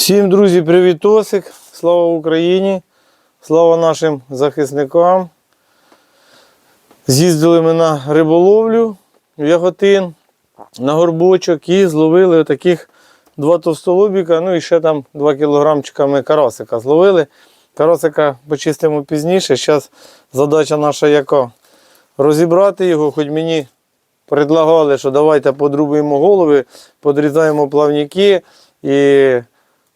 Всім, друзі, привітосик. Слава Україні! Слава нашим захисникам. З'їздили ми на риболовлю в Яготин, на горбочок і зловили таких два товстолобіка, ну і ще там 2 кілограмчика ми карасика зловили. Карасика почистимо пізніше. Зараз задача наша яка? Розібрати його, хоч мені предлагали, що давайте подрубуємо голови, подрізаємо плавники і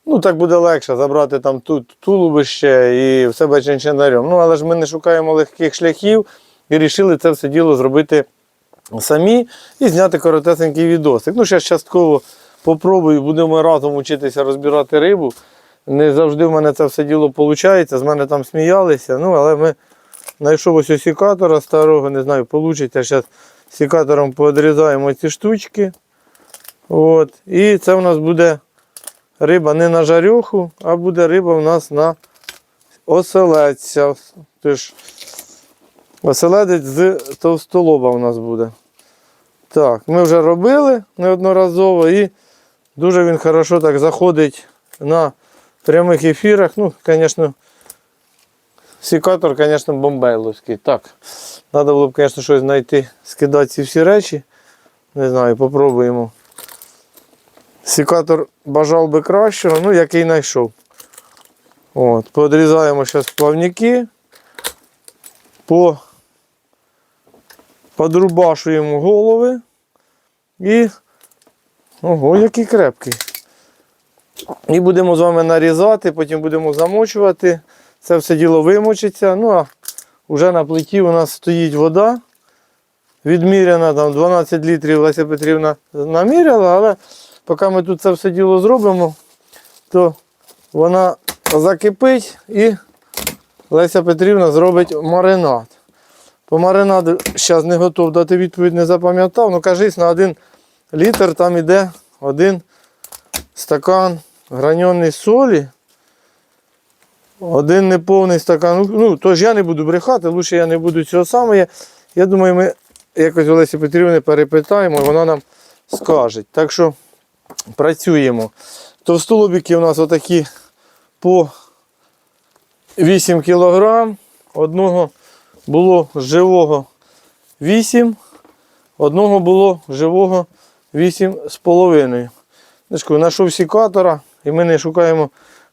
ну, так буде легше забрати там тут тулубище і в себе чинчинарем. Ну, але ж ми не шукаємо легких шляхів і вирішили це все діло зробити самі і зняти коротесенький відосик. Ну, ще частково попробую, будемо разом вчитися розбирати рибу. Не завжди в мене це все діло виходить, з мене там сміялися. Ну, але ми знайшов ось сікатора старого, не знаю, вийде. Зараз сікатором подрізаємо ці штучки. От. І це в нас буде риба не на жарюху, а буде риба в нас на оселедця. Тож, оселедець з товстолоба у нас буде. Так, ми вже робили неодноразово і дуже він хорошо так заходить на прямих ефірах. Ну, звісно, сікатор, звісно, бомбейловський. Так, треба було б, звісно, щось знайти, скидати ці всі речі. Не знаю, попробуємо. Сікатор бажав би кращого, ну який знайшов. От, Подрізаємо зараз плавники, по, подрубашуємо голови і. Ого, який крепкий. І будемо з вами нарізати, потім будемо замочувати. Це все діло вимочиться. Ну а вже на плиті у нас стоїть вода. Відміряна там 12 літрів Леся Петрівна наміряла, але поки ми тут це все діло зробимо, то вона закипить і Леся Петрівна зробить маринад. По маринаду зараз не готов дати відповідь, не запам'ятав. Ну кажись, на один літр там іде один стакан граньонної солі. Один неповний стакан. Ну, тож я не буду брехати, лучше я не буду цього саме. Я думаю, ми якось Олесі Петрівни перепитаємо, і вона нам скаже. Так що працюємо. Товстолобіки у нас отакі по 8 кг. Одного було живого 8, одного було живого 8,5. Знайшов сікатора, і ми не шукаємо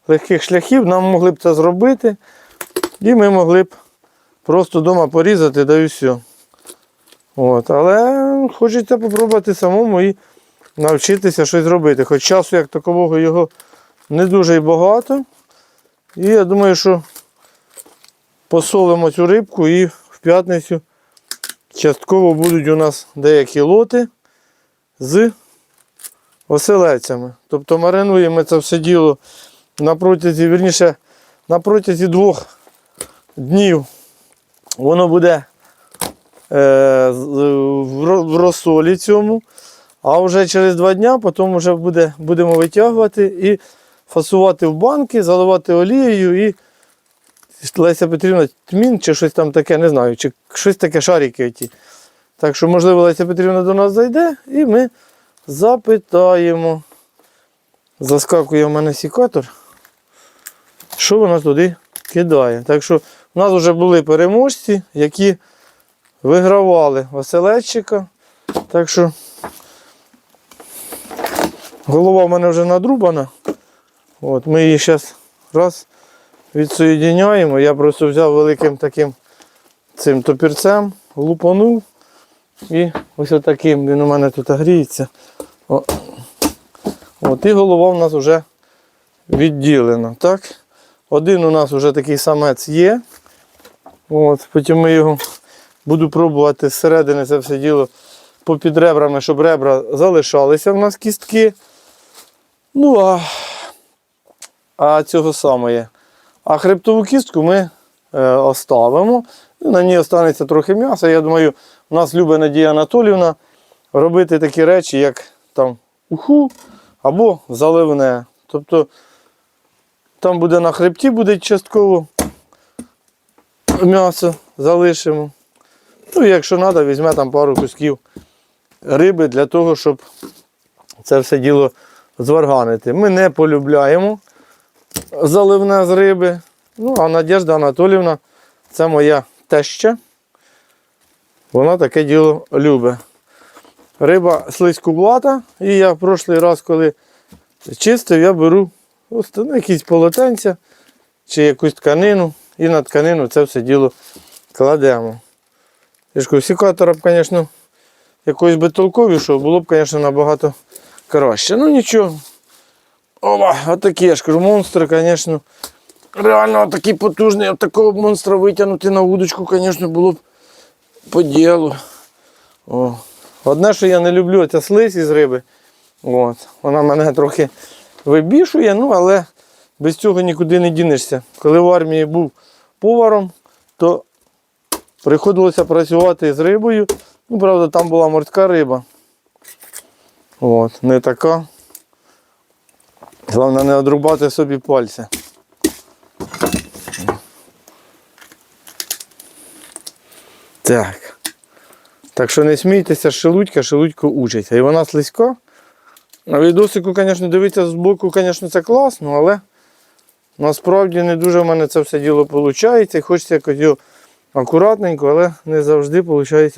легких шляхів. Нам могли б це зробити. І ми могли б просто вдома порізати, да і все. От, але хочеться спробувати самому і навчитися щось робити. Хоч часу як такового його не дуже і багато. І я думаю, що посолимо цю рибку і в п'ятницю частково будуть у нас деякі лоти з оселецями. Тобто маринуємо це все діло на протязі, вірніше, на протязі двох днів воно буде е, в в розсолі цьому. А вже через два дні потім вже буде, будемо витягувати і фасувати в банки, заливати олією і Леся Петрівна тмін чи щось там таке, не знаю, чи щось таке шарики ті. Так що, можливо, Леся Петрівна до нас зайде і ми запитаємо. Заскакує в мене сікатор. Що вона туди кидає? Так що в нас вже були переможці, які вигравали оселедчика. Так що голова в мене вже надрубана. От, ми її зараз раз відсоєдиняємо. Я просто взяв великим таким цим топірцем, лупанув. І ось таким він у мене тут гріється. От, і голова у нас вже відділена. Так? Один у нас вже такий самець є. От, потім ми його буду пробувати зсередини це все діло попід ребрами, щоб ребра залишалися в нас кістки. Ну, а, а цього самого. А хребтову кістку ми е, оставимо. На ній останеться трохи м'яса. Я думаю, у нас любить Надія Анатолівна робити такі речі, як там уху або заливне. Тобто там буде на хребті буде частково м'ясо залишимо. Ну, якщо треба, візьме там пару кусків риби для того, щоб це все діло зварганити. Ми не полюбляємо заливне з риби. Ну, а Надежда Анатолівна це моя теща. Вона таке діло любить. Риба слизькувата, і я в прошлий раз, коли чистив, я беру ось, ну, якісь полотенця чи якусь тканину, і на тканину це все діло кладемо. Я ж кажу, секатора б, звісно, якоїсь би толковішого, було б, звісно, набагато краще. Ну нічого. Ова, отакі, я ж кажу, монстри, звісно. Реально такий потужний, от такого монстра витягнути на удочку, звісно, було б по ділу. О. Одне, що я не люблю, це слизь із риби. От. Вона мене трохи вибішує, ну але без цього нікуди не дінешся. Коли в армії був поваром, то приходилося працювати з рибою. Ну, правда, там була морська риба. От, не така. Головне не одрубати собі пальця. Так. Так що не смійтеся, шелудька, шелудько учиться. І вона слизька. На відосику, звісно, дивитися з боку, звісно, це класно, але насправді не дуже в мене це все діло виходить. Хочеться якось його акуратненько, але не завжди виходить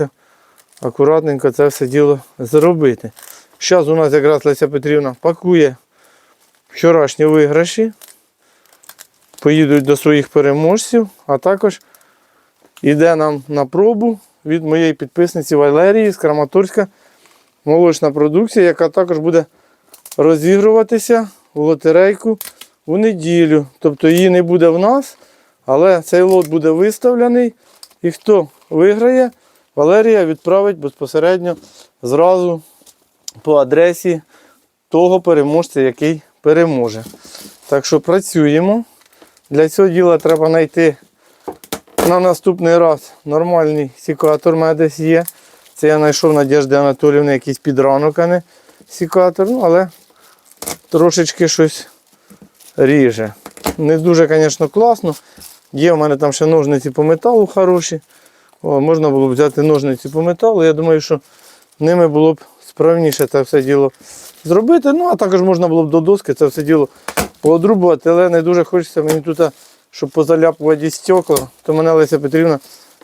акуратненько це все діло зробити. Зараз у нас якраз Леся Петрівна пакує вчорашні виграші, поїдуть до своїх переможців, а також йде нам на пробу від моєї підписниці Валерії з Краматорська молочна продукція, яка також буде розігруватися в лотерейку у неділю. Тобто її не буде в нас, але цей лот буде виставлений. І хто виграє, Валерія відправить безпосередньо зразу по адресі того переможця, який переможе. Так що працюємо. Для цього діла треба знайти на наступний раз нормальний сікатор у мене десь є. Це я знайшов Надежди Анатоліївни якийсь підранок, а не сікатор. Ну, але трошечки щось ріже. Не дуже, звісно, класно. Є в мене там ще ножниці по металу хороші. О, можна було б взяти ножниці по металу. Я думаю, що ними було б справніше це все діло зробити. Ну, а також можна було б до доски це все діло поодрубувати, але не дуже хочеться мені тут, щоб позаляпувати стекла, то мене Леся Петрівна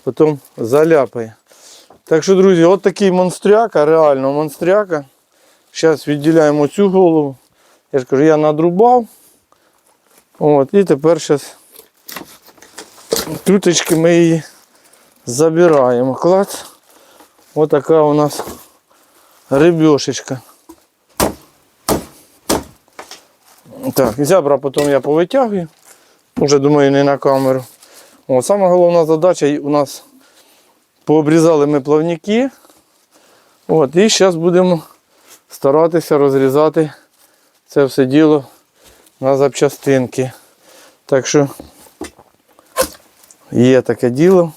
потім заляпає. Так що, друзі, от такий монстряка, реально монстряка. Зараз відділяємо цю голову. Я ж кажу, я надрубав. От, і тепер зараз туточки ми її забираємо. Клад. Ось така у нас рибешечка. Так, зябра потім я повитягую. Уже думаю, не на камеру. О, сама головна задача у нас пообрізали ми плавники. От, і зараз будемо старатися розрізати це все діло на запчастинки. Так що є таке діло.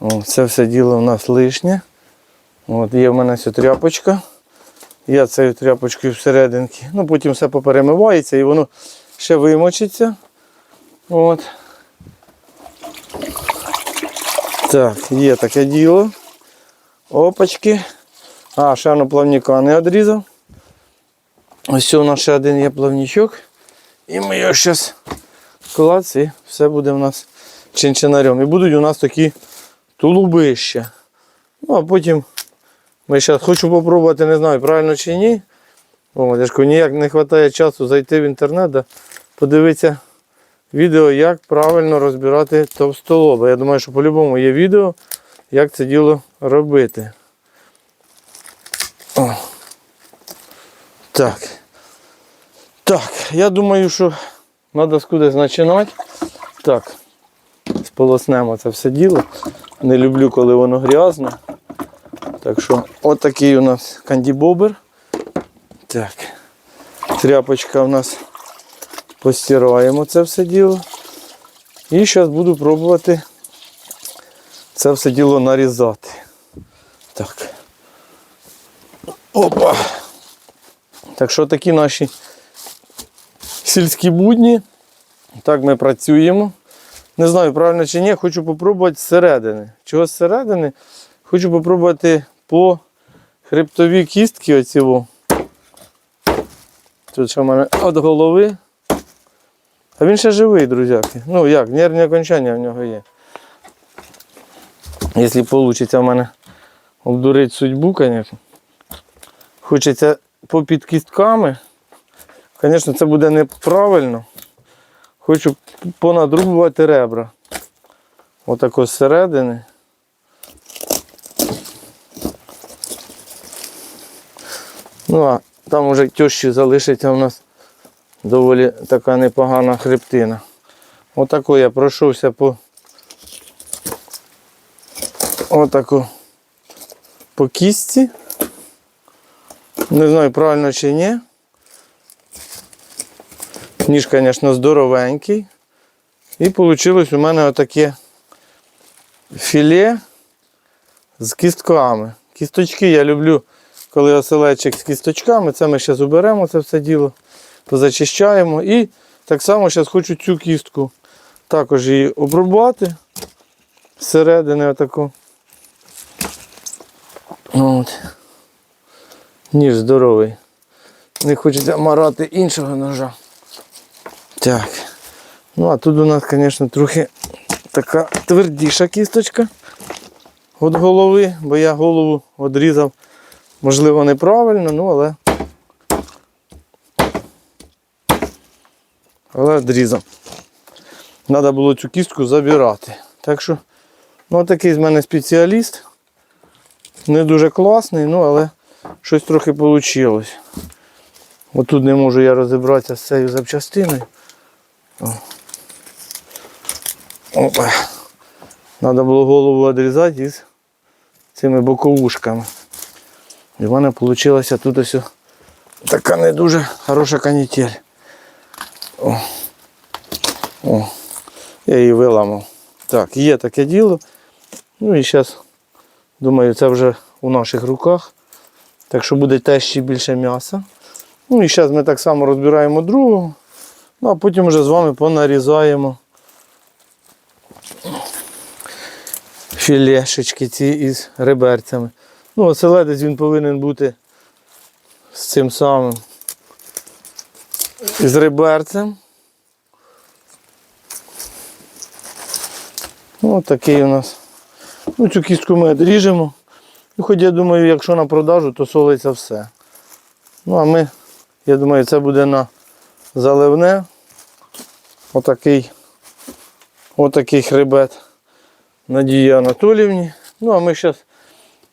О, це все діло у нас лишнє. От, є в мене ця тряпочка. Я цією тряпочкою всерединки. Ну, потім все поперемивається і воно ще вимочиться. От. Так, є таке діло. Опачки. А, ще на плавника не відрізав. Ось у нас ще один є плавничок. І ми його зараз клац і все буде у нас чинчинарем. І будуть у нас такі тулубища. Ну, а потім ми зараз хочу попробувати, не знаю, правильно чи ні. О, я ж кажу, ніяк не вистачає часу зайти в інтернет, да, подивитися відео, як правильно розбирати товстолоба. Я думаю, що по-любому є відео, як це діло робити. О. Так. Так, я думаю, що треба скудись починати. Так, сполоснемо це все діло. Не люблю, коли воно грязне. Так що от такий у нас кандібобер. Так. Тряпочка у нас постираємо це все діло. І зараз буду пробувати це все діло нарізати. Так. Опа. Так що такі наші сільські будні. Так ми працюємо. Не знаю, правильно чи ні, хочу попробувати зсередини. Чого зсередини? Хочу попробувати по хребтовій кістки оцілу. Тут ще в мене від голови. А він ще живий, друзяки. Ну як, нервні окончання в нього є. Якщо вийде в мене обдурити судьбу, звісно. Хочеться попід кістками. Звісно, це буде неправильно. Хочу понадрубувати ребра. Отако зсередини. Ну а там уже тещі залишиться у нас доволі така непогана хребтина. Отако я пройшовся по отако по кістці. Не знаю, правильно чи ні. Ніж, звісно, здоровенький. І вийшло у мене отаке філе з кістками. Кісточки я люблю, коли оселечик з кісточками. Це ми зараз уберемо це все діло, позачищаємо. І так само зараз хочу цю кістку також її обрубати зсередини отаку. От. Ніж здоровий. Не хочеться марати іншого ножа. Так. Ну а тут у нас, звісно, трохи така твердіша кісточка від голови, бо я голову відрізав, можливо, неправильно, ну але. Але відрізав. Треба було цю кістку забирати. Так що, ну такий з мене спеціаліст. Не дуже класний, ну але щось трохи вийшло. Отут не можу я розібратися з цією запчастиною. Треба було голову відрізати із цими боковушками. І в мене вийшла тут ось така не дуже хороша канітель. О. О. Я її виламав. Так, є таке діло. Ну і зараз, думаю, це вже у наших руках. Так що буде теж ще більше м'яса. Ну і зараз ми так само розбираємо другу. Ну а потім вже з вами понарізаємо філешечки ці із реберцями. Ну, оселедець він повинен бути з цим самим. Із реберцем. Ось такий у нас. Ну, цю кістку ми відріжемо. І хоч я думаю, якщо на продажу, то солиться все. Ну а ми, я думаю, це буде на заливне. Отакий, отакий хребет Надії Анатоліївні. Ну а ми зараз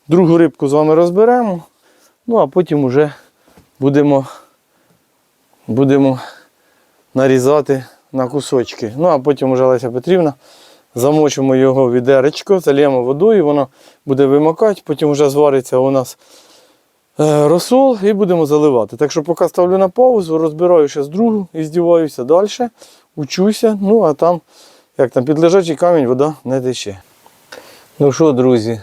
другу рибку з вами розберемо. Ну а потім вже будемо, будемо нарізати на кусочки. Ну а потім вже Леся Петрівна. Замочимо його відеречко, зальємо водою, воно буде вимокати, потім вже звариться у нас е, розсол і будемо заливати. Так що поки ставлю на паузу, розбираю ще з другу і здіваюся далі, учуся, ну а там, як там, під лежачий камінь вода не тече. Ну що, друзі,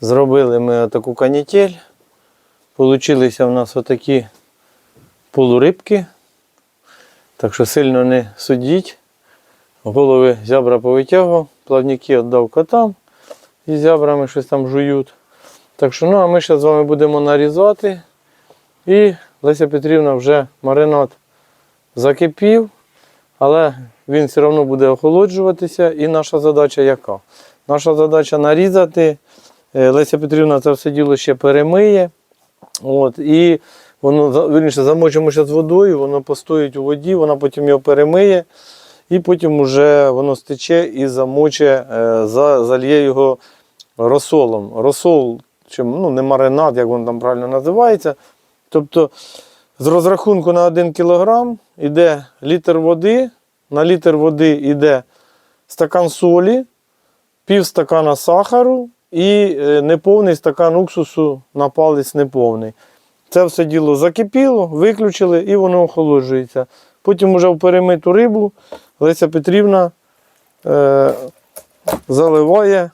зробили ми таку канітель. Получилися в нас отакі полурибки. Так що сильно не судіть. Голови зябра повитягував, плавники віддав котам і зябрами щось там жують. Так що, ну, а ми зараз з вами будемо нарізати. І Леся Петрівна вже маринад закипів, але він все одно буде охолоджуватися. І наша задача яка? Наша задача нарізати. Е, Леся Петрівна це все діло ще перемиє. От, і воно вірніше, замочимо зараз водою, воно постоїть у воді, вона потім його перемиє. І потім вже воно стече і замоче, е, за- зальє його розсолом. Розсол, чим, ну не маринад, як він там правильно називається. Тобто з розрахунку на 1 кг йде літр води, на літр води йде стакан солі, пів стакана сахару і е, неповний стакан уксусу на палець неповний. Це все діло закипіло, виключили і воно охолоджується. Потім вже в перемиту рибу Леся Петрівна е, заливає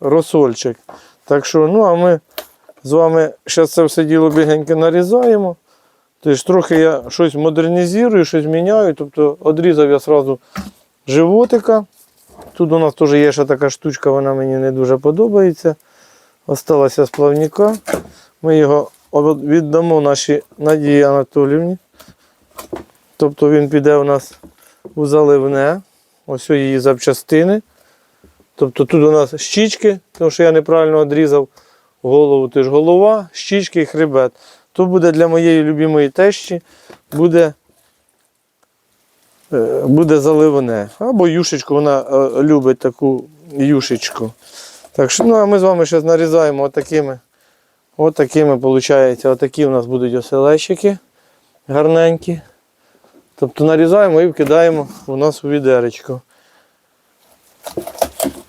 розсольчик. Так що, ну, а ми з вами зараз це все діло бігенько нарізаємо. Тобто трохи я щось модернізую, щось міняю. Тобто одрізав я одразу животика. Тут у нас теж є ще така штучка, вона мені не дуже подобається. Осталася з плавника. Ми його віддамо нашій Надії Анатоліївні. Тобто він піде у нас у заливне. Ось її запчастини. Тобто тут у нас щічки, тому що я неправильно відрізав голову, теж голова, щічки і хребет. Тут буде для моєї любимої тещі буде, буде заливне. Або юшечку, вона е, любить таку юшечку. Так що, ну а ми з вами зараз нарізаємо отакими. Отакими, виходить, отакі у нас будуть оселещики гарненькі. Тобто нарізаємо і вкидаємо у нас у відеречко.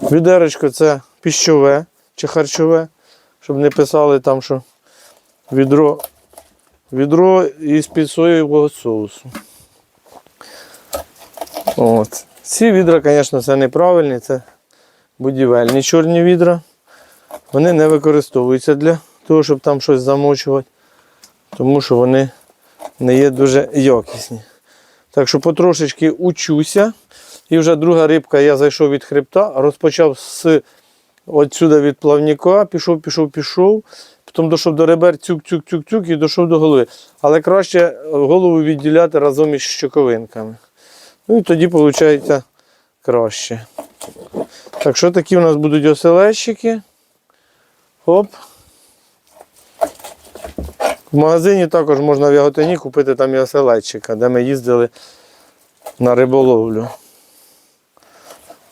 Відеречко це піщове чи харчове, щоб не писали там, що відро, відро із під соєвого соусу. От. Ці відра, звісно, це неправильні, це будівельні чорні відра. Вони не використовуються для того, щоб там щось замочувати, тому що вони не є дуже якісні. Так що потрошечки учуся. І вже друга рибка, я зайшов від хребта, розпочав з отсюди від плавника, пішов, пішов, пішов. Потім дійшов до ребер, цюк-цюк-цюк-цюк і дійшов до голови. Але краще голову відділяти разом із щоковинками. Ну і тоді виходить краще. Так що такі у нас будуть оселещики. Оп. В магазині також можна в Яготині купити там і оселедчика, де ми їздили на риболовлю.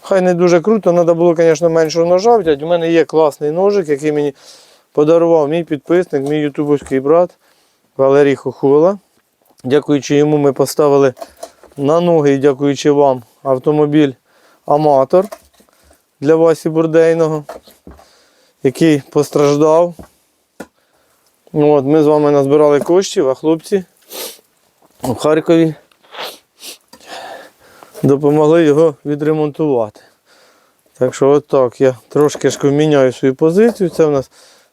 Хай не дуже круто, треба було, звісно, меншого ножа взяти. У мене є класний ножик, який мені подарував мій підписник, мій ютубовський брат Валерій Хохола. Дякуючи йому, ми поставили на ноги дякуючи вам автомобіль Аматор для Васі Бурдейного, який постраждав. От, Ми з вами назбирали коштів, а хлопці у Харкові допомогли його відремонтувати. Так що от так, я трошки ж міняю свою позицію. Це в нас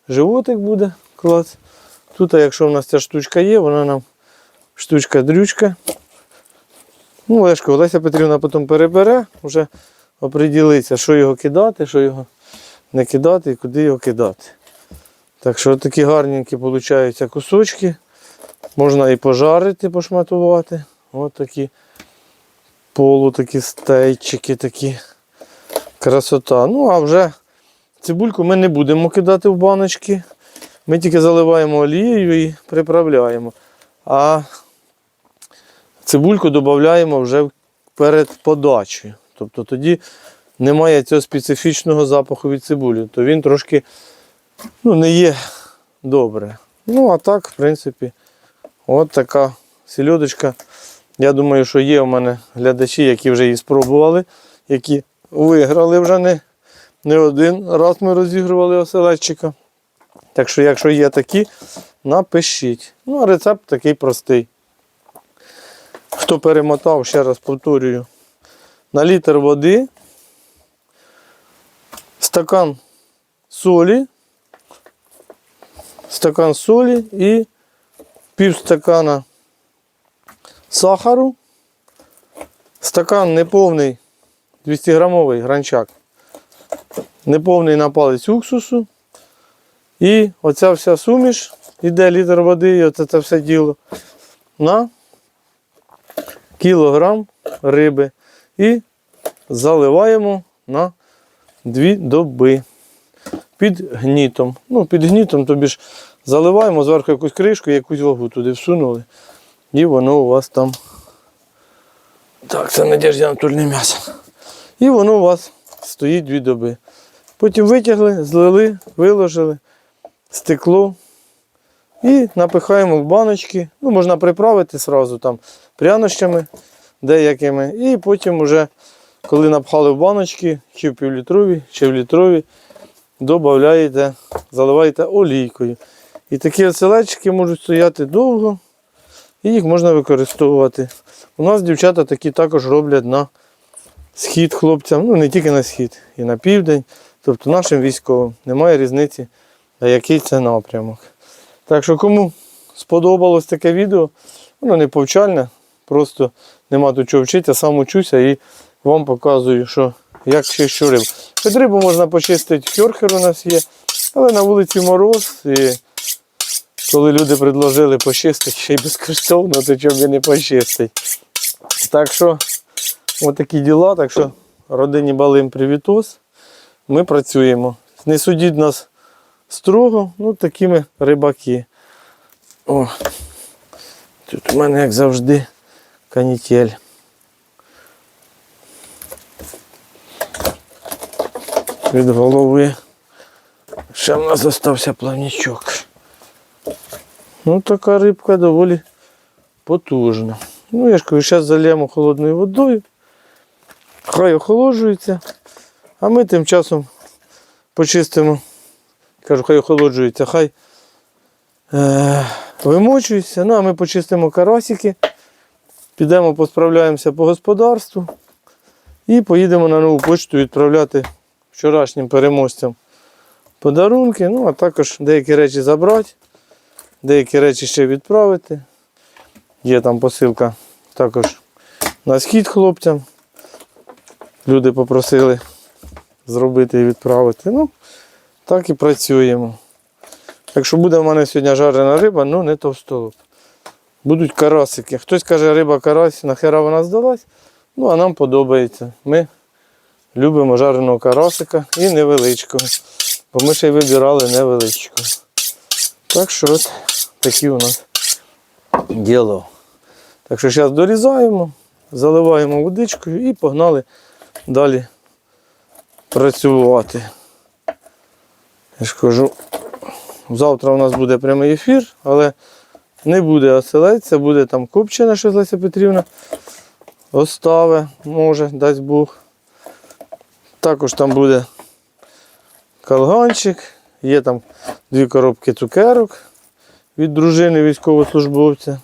животик буде клас. Тут, якщо в нас ця штучка є, вона нам штучка-дрючка. Ну, Лешко, Олеся Петрівна потім перебере, вже оприділиться, що його кидати, що його не кидати і куди його кидати. Так що такі гарненькі виходять кусочки. Можна і пожарити, пошматувати. Ось такі полу, такі стейчики, такі красота. Ну, а вже цибульку ми не будемо кидати в баночки. Ми тільки заливаємо олією і приправляємо. А цибульку додаємо вже перед подачею. Тобто тоді немає цього специфічного запаху від цибулі, то він трошки ну, не є добре. Ну, а так, в принципі, от така сільодочка. Я думаю, що є у мене глядачі, які вже її спробували, які виграли вже не, не один раз ми розігрували оселедчика. Так що, якщо є такі, напишіть. Ну, а рецепт такий простий. Хто перемотав, ще раз повторюю, на літр води, стакан солі, стакан солі і пів стакана сахару, стакан неповний 200 грамовий гранчак, неповний на палець уксусу. І оця вся суміш, іде літр води, і оце це все діло на кілограм риби. І заливаємо на дві доби під гнітом. Ну, під гнітом тобі ж заливаємо зверху якусь кришку, якусь вагу туди всунули. І воно у вас там. Так, це Надежда Анатольне м'ясо. І воно у вас стоїть дві доби. Потім витягли, злили, виложили, стекло. І напихаємо в баночки. Ну, можна приправити сразу там прянощами деякими. І потім уже, коли напхали в баночки, чи в півлітрові, чи в літрові, додаєте, заливаєте олійкою. І такі оселедчики можуть стояти довго, і їх можна використовувати. У нас дівчата такі також роблять на схід хлопцям, ну не тільки на схід, і на південь. Тобто нашим військовим немає різниці, а який це напрямок. Так що, кому сподобалось таке відео, воно не повчальне, просто нема тут чого вчити, сам учуся і вам показую, що як чищу рибу. Під рибу можна почистити, кьорхер у нас є, але на вулиці мороз і коли люди предложили почистити ще й безкоштовно, то чому б не почистить. Так що, отакі діла. Так що родині Балим привітос. Ми працюємо. Не судіть нас строго, ну такі ми рибаки. О, тут у мене, як завжди, канітель. Від голови. Ще в нас залишився плавнічок. Ну, така рибка доволі потужна. Ну, я ж кажу, зараз зальємо холодною водою. Хай охолоджується. А ми тим часом почистимо. Кажу, хай охолоджується, хай е, вимочується. Ну, а ми почистимо карасики, підемо посправляємося по господарству і поїдемо на нову почту відправляти вчорашнім переможцям подарунки. Ну, а також деякі речі забрати, деякі речі ще відправити. Є там посилка також на схід хлопцям. Люди попросили зробити і відправити. Ну, так і працюємо. Якщо буде в мене сьогодні жарена риба, ну не товстолоб. Будуть карасики. Хтось каже, риба карась, нахера вона здалась. Ну, а нам подобається. Ми любимо жареного карасика і невеличкого. Бо ми ще й вибирали невеличкого. Так що от такі у нас діло. Так що зараз дорізаємо, заливаємо водичкою і погнали далі працювати. Я ж кажу, завтра у нас буде прямий ефір, але не буде оселедця, буде там копчена, що Леся Петрівна оставе, може, дасть Бог. Також там буде калганчик, є там дві коробки цукерок від дружини військовослужбовця.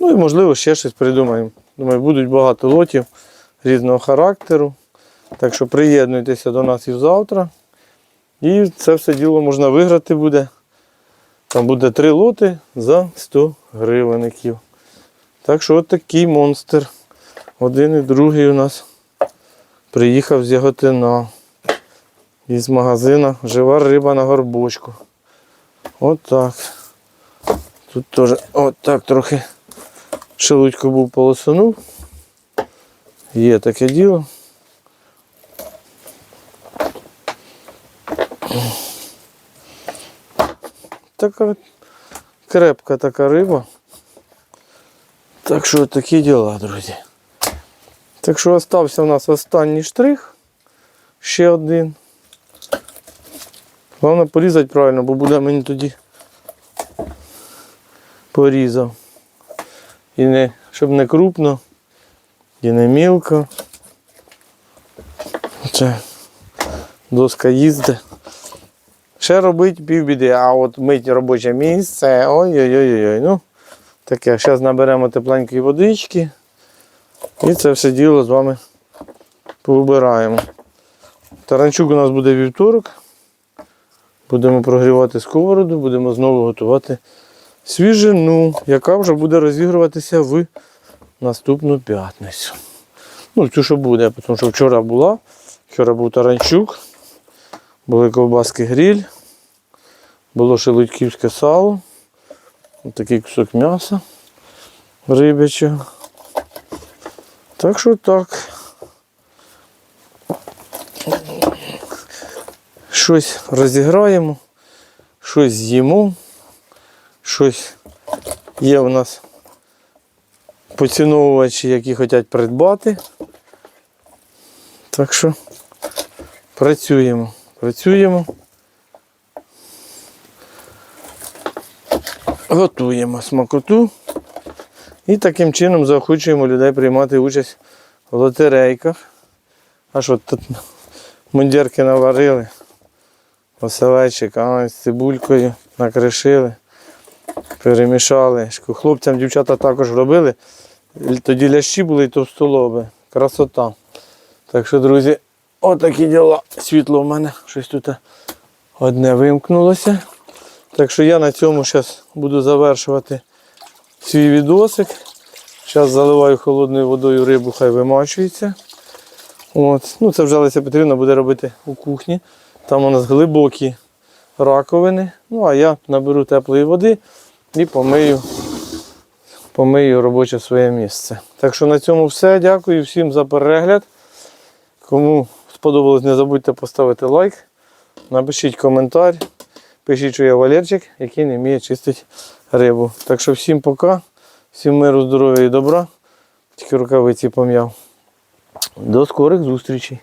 Ну і можливо ще щось придумаємо. Думаю, будуть багато лотів різного характеру. Так що приєднуйтеся до нас і завтра. І це все діло можна виграти буде. Там буде три лоти за 100 гривенників. Так що от такий монстр. Один і другий у нас приїхав з Яготина. Із магазина Жива риба на горбочку. От так. Тут теж от так трохи шелудько був полосанув. Є таке діло. Така крепка така риба. Так що такі діла, друзі. Так що остався у нас останній штрих. Ще один. Головне порізати правильно, бо буде мені тоді порізав. І не, щоб не крупно, і не мілко. Це доска їздить. Ще робить півбіди, а от мить робоче місце. Ой-ой-ой. Ну, таке, зараз наберемо тепленької водички. І це все діло з вами повибираємо. Таранчук у нас буде вівторок. Будемо прогрівати сковороду, будемо знову готувати свіжину, яка вже буде розігруватися в наступну п'ятницю. Ну, цю що буде, тому що вчора була, вчора був таранчук, були ковбаски гриль, було шелудьківське сало, такий кусок м'яса рибячого. Так що так. Щось розіграємо, щось з'їмо, щось є у нас поціновувачі, які хочуть придбати. Так що працюємо, працюємо. Готуємо смакоту і таким чином заохочуємо людей приймати участь в лотерейках. А що тут мундірки наварили, оселечик, а з цибулькою накришили, перемішали. Хлопцям дівчата також робили. Тоді лящі були і товстолоби. Красота. Так що, друзі, отакі діла. Світло в мене щось тут одне вимкнулося. Так що я на цьому зараз буду завершувати свій відосик. Зараз заливаю холодною водою рибу, хай вимачується. От. Ну, Це вже Леся Петрівна буде робити у кухні. Там у нас глибокі раковини. Ну, а я наберу теплої води і помию, помию робоче своє місце. Так що на цьому все. Дякую всім за перегляд. Кому сподобалось, не забудьте поставити лайк, напишіть коментар, пишіть, що я Валерчик, який не вміє чистити рибу. Так що всім пока, всім миру, здоров'я і добра. Тільки рукавиці пом'яв. До скорих зустрічей.